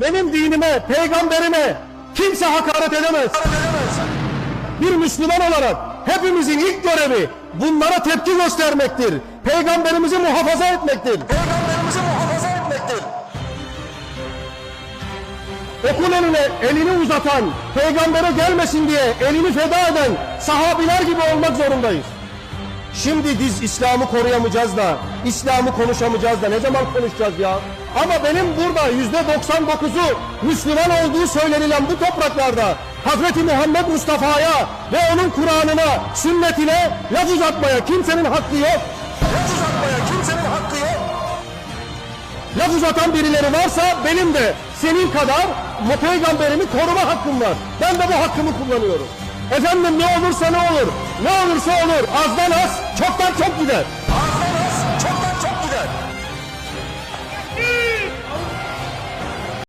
benim dinime, peygamberime kimse hakaret edemez. Bir Müslüman olarak hepimizin ilk görevi bunlara tepki göstermektir. Peygamberimizi muhafaza etmektir. Peygamberimizi muhafaza etmektir. Okul önüne elini uzatan, peygambere gelmesin diye elini feda eden sahabiler gibi olmak zorundayız. Şimdi biz İslam'ı koruyamayacağız da, İslam'ı konuşamayacağız da ne zaman konuşacağız ya? Ama benim burada yüzde 99'u Müslüman olduğu söylenilen bu topraklarda Hazreti Muhammed Mustafa'ya ve onun Kur'an'ına, sünnetine laf uzatmaya kimsenin hakkı yok. Laf uzatmaya kimsenin hakkı yok. Laf uzatan birileri varsa benim de senin kadar peygamberimi koruma hakkım var. Ben de bu hakkımı kullanıyorum. Efendim ne olursa ne olur, ne olursa olur, azdan az, çoktan çok gider.